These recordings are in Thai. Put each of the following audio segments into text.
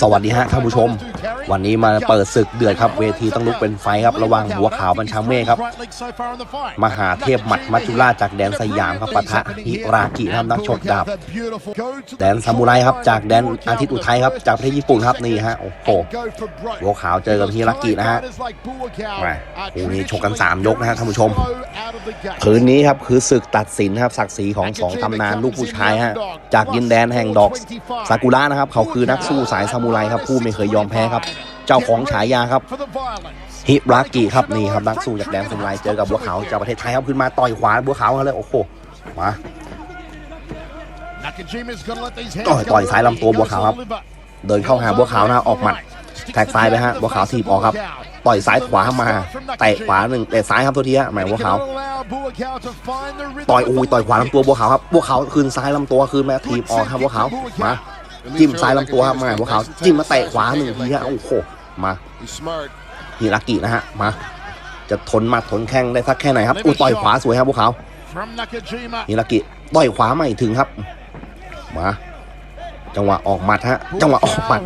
สวัสดีฮะท่านผู้ชม วันนี้มาเปิดศึกเดือดครับเวทีต้องลุกเป็นไฟครับระหว่างบัวขาวบัญชาเมฆครับ มหาเทพหมัดมัจจุราจากแดนสยามครับปะทะฮิรากิครับนักชกดาบแดนซามูไรครับจากแดนอาทิตย์อุทัยครับจากประเทศญี่ปุ่นครับนี่ฮะโอ้โหบัวขาวเจอกับฮิรากินะฮะมาคู่นี้ชกกัน 3 ยกนะฮะท่านผู้ชม คืนนี้ครับคือศึกตัดสินครับศักดิ์ศรีของสองตำนานลูกผู้ชายฮะจากดินแดนแห่งดอกซากุระนะครับ เขาคือนักสู้สายซามูไรครับผู้ไม่เคยยอมแพ้ครับ เจ้าของฉายาครับฮิรากิครับนี่ครับนักสู้จากแดนซามูไรเจอกับบัวขาวจากประเทศไทยครับขึ้นมาต่อยขวาบัวขาวเขาเลยโอ้โหมาต่อยต่อยซ้ายลำตัวบัวขาวครับ เดินเข้าหาบัวขาวนะออกหมัด แท็กซ้ายไปฮะบัวขาวถีบออกครับ ต่อยซ้ายขวามาเตะขวาหนึ่งเตะซ้ายครับตัวทีฮะแหมบัวขาวต่อยอุ้ยต่อยขวาลำตัวบัวขาวครับบัวขาวคืนซ้ายลำตัวคืนมาถีบออกครับบัวขาวมาจิ้มซ้ายลำตัวครับมาบัวขาวจิ้มมาเตะขวาหนึ่งทีฮะโอ้โหมาฮิรากินะฮะมาจะทนหมาทนแข้งได้สักแค่ไหนครับอุ้ยต่อยขวาสวยครับบัวขาวฮิรากิต่อยขวาไม่ถึงครับมาจังหวะออกหมัดฮะจังหวะออกหมัด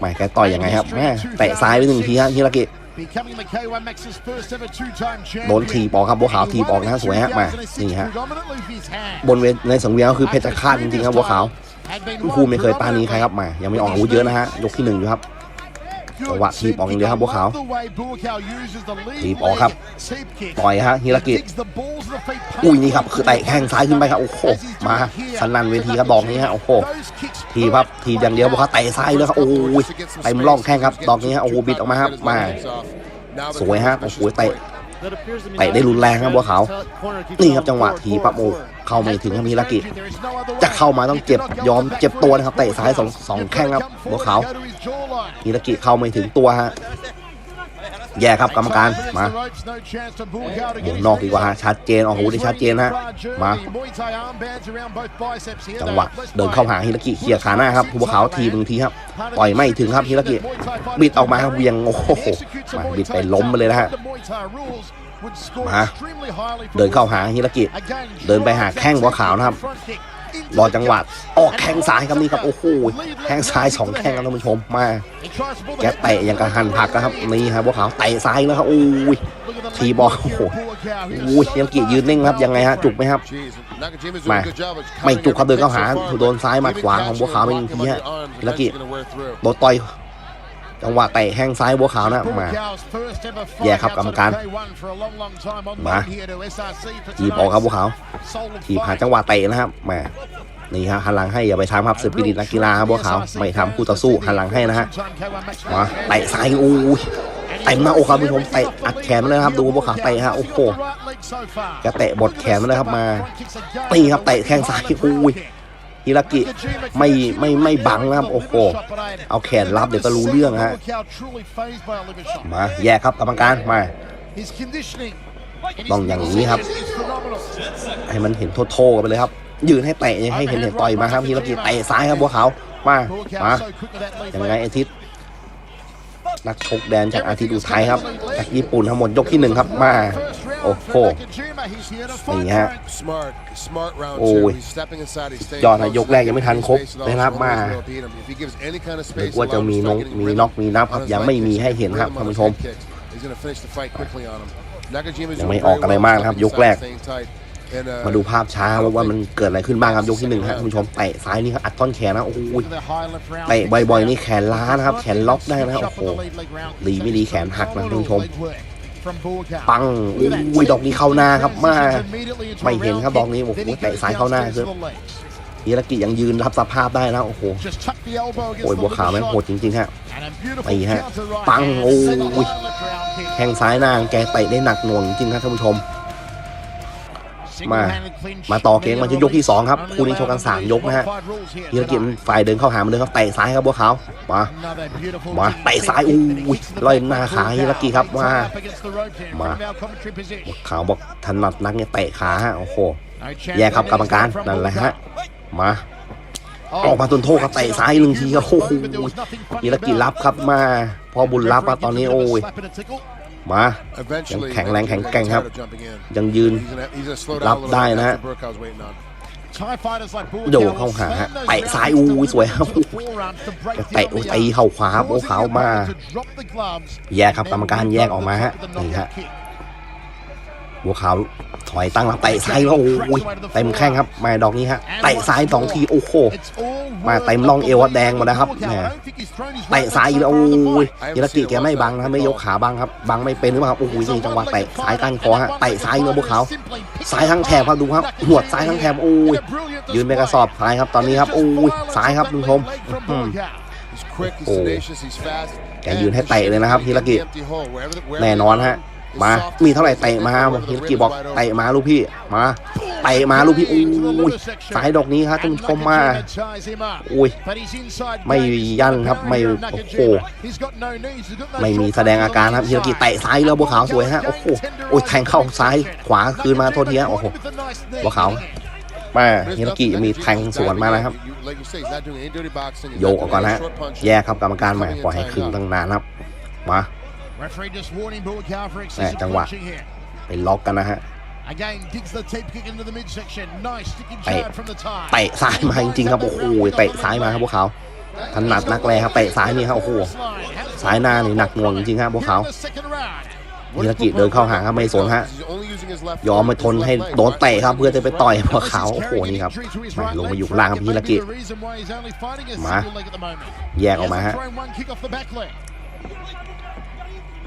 ไม่แกต่อยยังไงครับแม่เตะซ้ายไปหนึ่งทีฮะฮิรากิโดนถีบออกครับบัวขาวถีบออกนะฮะสวยฮะมานี่ฮะบนเวทในสังเวียนก็คือเพชรฆาตจริงๆครับบัวขาวคู่ไม่เคยปานี้ใครครับมา ยังไม่ออกอาวุธเยอะนะฮะยกที่หนึ่งอยู่ครับ จังหวะทีบออกอย่างเดียวครับบัวขาวทีบออกครับต่อยฮะฮิรากิอุ้ยนี่ครับคือเตะแข้งซ้ายขึ้นไปครับโอ้โหมาสนั่นเวทีครับดอกนี้ฮะโอ้โหทีครับทีอย่างเดียวบัวขาวเตะซ้ายเลยครับโอ้ยเต็มร่องแข้งครับดอกนี้ฮะโอ้โหบิดออกมาครับมาสวยฮะโอ้โหเตะ เตะได้รุนแรงครับบัวขาวนี่ครับจังหวะทีปั๊บโอเข้าไม่ถึงครับฮิรากิจะเข้ามาต้องเจ็บยอมเจ็บตัวนะครับเตะซ้ายสองสองแข้งครับบัวขาวฮิรากิเข้าไม่ถึงตัวฮะ แย่ครับกรรมการ มาหมุนนอกดีกว่าฮะ ชัดเจนออกอาวุธได้ชัดเจนฮะ มา จังหวะเดินเข้าหาฮิรากิเขี่ยขาหน้าครับบัวขาวทีบางทีครับ ต่อยไม่ถึงครับฮิรากิ บิดออกมาครับเวียง โอ้โห มาบิดไปล้มไปเลยนะฮะมาเดินเข้าหาฮิรากิ เดินไปหาแข้งบัวขาวนะครับ รอจังหวะออกแข้งซ้ายครับนี่ครับโอ้โหแข้งซ้ายสองแข้งครับท่านผู้ชมมาแกเตะอย่างกระหันผักนะครับนี่ครับบัวขาวเตะซ้ายแล้วครับโอ้ยทีบอลโอ้โหยังกี่ยืนนิ่งครับยังไงฮะจุกไหมครับมาไม่จุกครับเดินเข้าหาโดนซ้ายมาขวาของบัวขาวเป็นทีฮะฮิรากิโดนต่อย จังหวะเตะแข้งซ้ายบัวขาวนะมาแย่ครับกรรมการมาทีบออกครับบัวขาวทีบหาจังหวะเตะนะครับแหมนี่ฮะหันหลังให้อย่าไปทำครับสปิริตนักกีฬาครับบัวขาวไม่ทำคู่ต่อสู้หันหลังให้นะฮะมาเตะซ้ายอู้ยเต็มหน้าอกครับผู้ชมเตะอัดแขนมาเลยนะครับดูบัวขาวเตะฮะโอ้โหแกเตะบดแขนมาเลยครับมาตีครับเตะแข้งซ้ายอู้ย ฮิรากิไม่ไม่ไม่บังนะครับ โอ้โห เอาแขนรับเดี๋ยวก็รู้เรื่องฮะ มาแยกครับกรรมการมา ต้องอย่างนี้ครับ ให้มันเห็นโทษๆกันไปเลยครับ ยืนให้เตะให้เห็นเห็นต่อยมาครับฮิรากิเตะซ้ายครับบัวขาว มา มายังไงอาทิตย์นักชกแดนจากอาทิตย์อุทัยครับ จากญี่ปุ่นทั้งหมดยกที่หนึ่งครับ มา โอ้โห นี่ฮะโอ้โอ้ยยยยออดดนะนะยยกกแรแรกกยัยังงไม่ไม่ทัทันนคครรบบนะครับมานึนึกกว่าว่าจะจะมีมีนนกกมีมีน็น็ออกกมีนับครับยังไม่มีให้เห็นครับท่านผู้ชมยังไม่ออกอะไรมากนะครับ ยกแรก มามาดูดูภาพช้าว่ามันเกิดอะไรขึ้นบ้างครับยกที่หนึ่งฮะท่านผู้ชมเตะซ้ายนี่ครับอัดท่อนแขนนะโอ้โหเตะเตะบ่อยๆนี่แขนๆล้าล้านะนะคครัรับบแขนล็อกได้นะโอ้โหดีไม่ดีแขนหักนะท่านผู้ชม ปังอุ้ยดอกนี้เข้าหน้าครับมาไม่เห็นครับดอกนี้โอ้โหเตะซ้ายเข้าหน้าคือฮิรากิยังยืนรับสภาพได้นะโอ้โหโอ้ยบัวขาวแม่งโหดจริงๆฮะตีฮะปัปังงโอ้โอ้ยยแข้งซ้ายหน้าแกเตะได้หนักหน่วงจริงๆครับท่านผู้ชม มามาต่อเกมมาที่ยกที่ที่สองครับคู่นี้ชกกันสามยกนะฮะฮิรากิฝ่ายเดินเข้าหามาเลยครับเตะซ้ายครับบัวขาวมามาเตะซ้ายอุ้ยลอยหน้าขาฮิรากิครับมามาบัวขาวบอกถนัดนักเนี่ยเตะขาฮะโอ้โหแย่ครับกรรมการนั่นแหละฮะมาออกมาตุนโทษครับเตะซ้ายหนึ่งทีครับโอ้โหฮิรากิรับครับมาพอบุญรับมาตอนนี้โอ้ย มายังแข็งแรงแข็งแกร่งครับ ยังยืนรับได้นะฮะโยกเข้าหาฮะเตะซ้ายอู้ยสวยครับเตะตีเข้าขวาโอ้ขาวมา แยกครับกรรมการแยกออกมาฮะนี่ฮะ บัวขาวถอยตั้งรับเตะซ้ายแล้วโอ้ยเต็มแข้งครับมาดอกนี้ฮะเตะซ้ายสองทีโอ้โหมาเต็มร่องเอวแดงหมดนะครับแหมเตะซ้ายอีกแล้วโอ้ยยิรากิแกไม่บังนะไม่ยกขาบังครับบังไม่เป็นหรือเปล่าครับโอ้โหนี่จังหวะเตะซ้ายก้านคอฮะเตะซ้ายเนื้อบัวขาวซ้ายทั้งแถบครับดูครับหัวซ้ายทั้งแถบโอ้ยยืนไปกระสอบซ้ายครับตอนนี้ครับโอ้ยซ้ายครับคุณผู้ชมอืมโอ้แกยืนให้เตะเลยนะครับฮิรากิแน่นอนฮะ มามีเท่าไหร่เตะมาฮิรากิบอกเตะมาลูกพี่มาเตะมาลูกพี่โอ้ยซ้ายดอกนี้ครับท่านผู้ชมมาโอ้ยไม่ยันครับไม่โอ้โหไม่มีแสดงอาการครับฮิรากิเตะซ้ายแล้วบัวขาวสวยฮะโอ้โหโอ้ยแทงเข้าซ้ายขวาคืนมาโทษทีฮะโอ้โหบัวขาวมาฮิรากิมีแทงสวนมานะครับโยกออกก่อนนะฮะแยกครับกรรมการใหม่ปล่อยให้คืนตั้งนานครับมา แม่จังหวะไปล็อกกันนะฮะเตะเตะซ้ายมาจริงๆครับโอ้โหเตะซ้ายมาครับพวกเขาถนัดนักแลครับเตะซ้ายนี่ครับโอ้โหซ้ายหน้านี่หนักหน่วงจริงๆครับพวกเขาฮิรากิเดินเข้าหาครับไม่สนฮะยอมมาทนให้โดนเตะครับเพื่อจะไปต่อยพวกเขาโอ้โหนี่ครับมาลงมาอยู่ข้างล่างครับฮิรากิมาแยกออกมาฮะ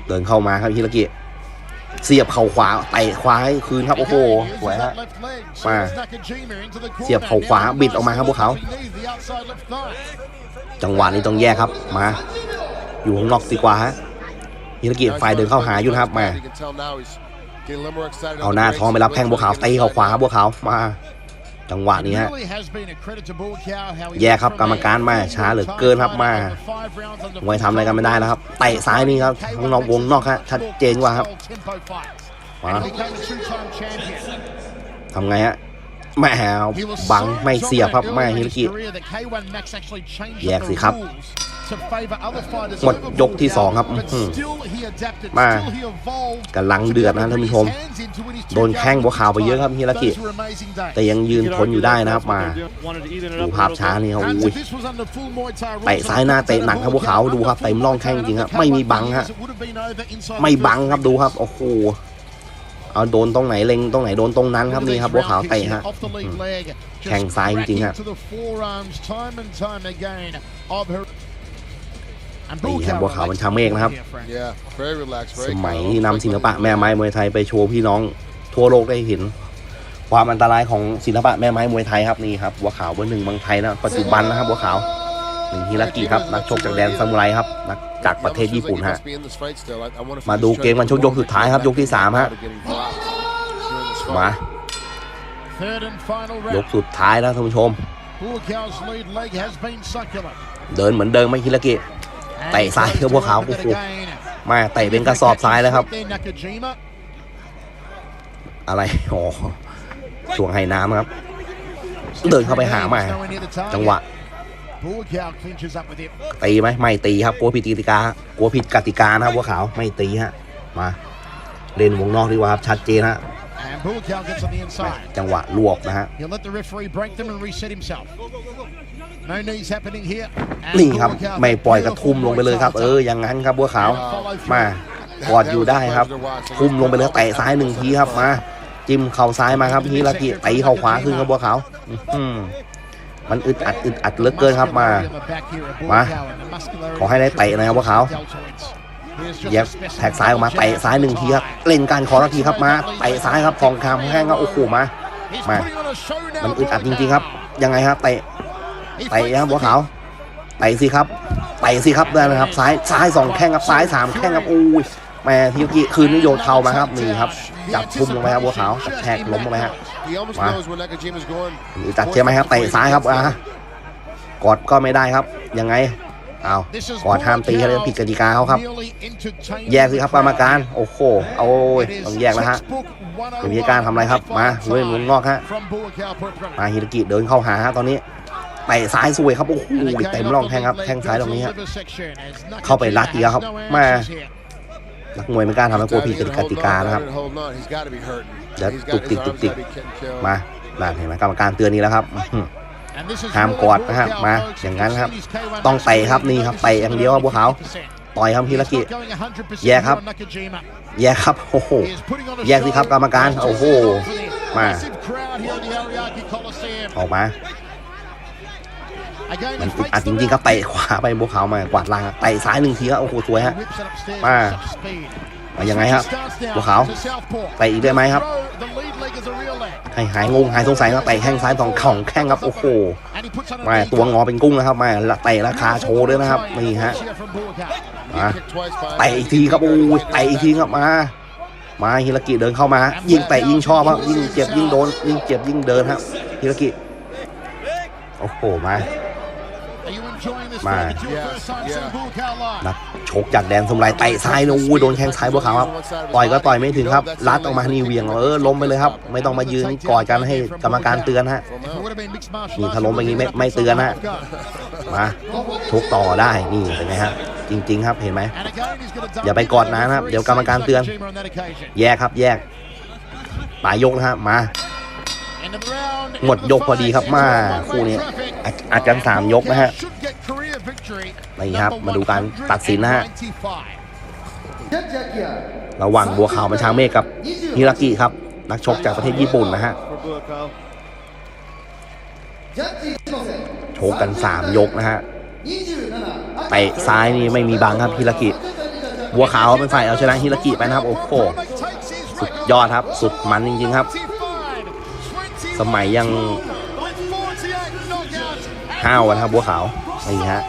เดินเข้ามาครับฮิรากิเสียบเข่าขวาเตะขวาให้คืนครับ โอ้โหสวยฮะมาเสียบเข่าขวาบิดออกมาครับพวกเขา จังหวะนี้ต้องแยกครับมา อยู่ข้างนอกดีกว่าฮะฮิรากิฝ่ายเดินเข้าหาอยู่ครับมาเอาหน้าท้องไปรับแข้งบัวขาวตีเข่าขวาบัวขาวมา จังหวะนี้ฮะ แยกครับกรรมการมาช้าเหลือเกินครับมามวยทำอะไรกันไม่ได้แล้วครับเตะซ้ายนี่ครับข้างนอกวงนอกฮะชัดเจนกว่าครับมาทำไงฮะแม่บังไม่เสียบครับแม่ฮิรากิแยกสิครับ หมดยกที่สองครับอื้อหือมากำลังเดือดนะท่านผู้ชม โดนแข้งบัวขาวไปเยอะครับฮิรากิ แต่ยังยืนทนอยู่ได้นะครับมาดูภาพช้านี่ครับอุ้ยเตะซ้ายหน้าเตะหนักครับบัวขาวดูครับเต็มร่องแข้งจริงครับไม่มีบังฮะไม่บังครับดูครับโอ้โหเอาโดนตรงไหนเล็งตรงไหนโดนตรงนั้นครับนี่ครับบัวขาวเตะฮะแข้งซ้ายจริงๆฮะ นี่ครับบัวขาวบัญชาเมฆนะครับ สมัยที่นำศิลปะแม่ไม้มวยไทยไปโชว์พี่น้องทั่วโลกได้เห็น ความอันตรายของศิลปะแม่ไม้มวยไทยครับนี่ครับบัวขาวเบอร์หนึ่งเมืองไทยนะปัจจุบันนะครับบัวขาวหนึ่งฮิรากิครับนักชกจากแดนซามูไรครับนักจากประเทศญี่ปุ่นฮะมาดูเกมวันชกยกสุดท้ายครับยกที่สามฮะมายกสุดท้ายแล้วท่านผู้ชม เดินเหมือนเดิมไหม่ฮิรากิ เตะซ้ายครับพวกเขาโอ้โหมาเตะเป็นกระสอบซ้ายแล้วครับ อะไรโอ๋อช่วงให้น้ำครับ เดินเข้าไปหามา จังหวะตีไหมไม่ตีครับกลัวผิดกติกากลัวผิดกติกานะครับบัวขาวไม่ตีฮะมาเล่นวงนอกดีกว่าครับชัดเจนฮะ จังหวะลวกนะฮะ He'll let the referee break them and reset himself. No knees happening here. นี่ครับ ไม่ปล่อยกระทุ่มลงไปเลยครับ เออ อย่างนั้นครับบัวขาว มากอดอยู่ได้ครับ ทุ่มลงไปเลยเตะซ้ายหนึ่งทีครับ มา จิ้มเข่าซ้ายมาครับฮิรากิตีเข่าขวาขึ้นครับบัวขาว อื้อหือมันอึดอัดอึดอัดเหลือเกินครับมา มา ขอให้ได้เตะนะครับบัวขาว เย็บแท็กซ้ายออกมาเตะซ้ายหนึ่งทีครับเล่นการขอทักทีครับมาเตะซ้ายครับทองคำแห้งครับโอ้โหมามามันอึดอัดจริงๆครับ ยังไงครับเตะเตะครับบัวขาวเตะสิครับเตะสิครับได้นะครับซ้ายซ้ายสองแข้งครับซ้ายสามแข้งครับโอ้ยแม่ทีเมื่อกี้คืนนิโยนเข่ามาครับนี่ครับจับกุมลงไปครับบัวขาวกระแทกล้มลงไปฮะมาหรือจัดใช่ไหมครับเตะซ้ายครับอะกอดก็ไม่ได้ครับยังไง เอากอดห้ามตีอะไรผิดกติกาเขาครับ แยกสิครับกรรมการ โอ้โห เอาโอ้ยต้องแยกแล้วฮะเป็นวิธีการทำอะไรครับ มาเว้ยมุมนอกฮะ มาฮิรากิเดินเข้าหาฮะตอนนี้เตะซ้ายสวยครับ โอ้โหเต็มร่องแข้งครับแข้งซ้ายตรงนี้ฮะ เข้าไปรัดเดียวครับ มานักมวยไม่กล้าทำแล้วกลัวผิดกติกานะครับเดี๋ยวตุกติกตุกติกมานั่นเห็นไหมกรรมการเตือนนี้แล้วครับอื้อ หือ And this is ห้าม Roy กอดนะครับ Walkout, มา folks. อย่างนั้นครับ He's K1 ต้องเตะครับ master. นี่ครับเตะอย่างเดียวครับบัวขาว 100%. ต่อยครับฮิรากิ He's not going 100%แยกครับ here on Nakajima. แยกครับโอ้โห He is putting on a แยกสิครับ show. กรรมการ Just โอ้โห confident. มา Massive crowd here at the Ariake Coliseum. ออกมา Again, มัน he อึด fakes อัดจ the ริงๆครับ round. เตะขวาไปบัวขาวมากวาดล่างเตะซ้ายหนึ่งทีครับโอ้โหสวยฮะ He whips it upstairs Ma. with such speed. มา ยังไงครับ Starts down บัวขาว to southpaw. เตะอีกได้ไหมครับ Throw, the lead leg is a real leg. ให้หายงงหายสงสัยครับเตะแข้งซ้ายสองเข่องแข้งครับโอ้โห And he puts on a มา knee ตัว guard. งอเป็นกุ้งนะครับมาละเตะราคาโชว์ด้วยนะครับนี่ฮะ Here from Buakaw. มาเตะอีกทีครับโอ้ยเตะอีกทีครับมามาฮิรากิเดินเข้ามา ยิงเตะยิงชอบครับยิงเจ็บยิงโดนยิงเจ็บยิงเดินครับฮิรากิโอ้โหมา Are you enjoying this Ma. fight? It's your Yeah, first time yeah. seeing Buakaw live. นักชกจากแดนสมุไรเตะซ้ายนะอุ้ยโดนแข้งซ้ายบัวขาวครับ ต่อยก็ต่อยไม่ถึงครับ ลัดออกมานี่เหวียงเออล้มไปเลยครับ ไม่ต้องมายืนกอดกันให้กรรมการเตือนฮะ If it would have been mixed martial นี่ arts, ถ้าล้มไปงี้ไม่ it would have ไม่ been เตือนฮะ Go. มาชกต่อได้นี่เห็นไหมฮะจริง ๆ ครับเห็นไหม And again, he's gonna dump อย่าไปกอดนานนะครับ เดี๋ยวกรรมการเตือน Nakajima on that occasion. แยกครับแยกปลายยกนะฮะมา หมดยกพอดีครับมาคู่นี้อาอาจารย์สามยกนะฮะนี่ครับมาดูการตัดสินนะฮะระหว่างบัวขาวบัญชางเมฆกับฮิรากิครับ นักชกจากประเทศญี่ปุ่นนะฮะโชกกัน 3 ยกนะฮะเตะซ้ายนี่ไม่มีบังครับฮิรากิบัวขาวเป็นฝ่ายเอาชนะฮิรากิไปนะครับโอ้โหสุดยอดครับ สุดมันจริงๆครับ สมัยยังห้าวนะครับบัวขาวนี่ฮะ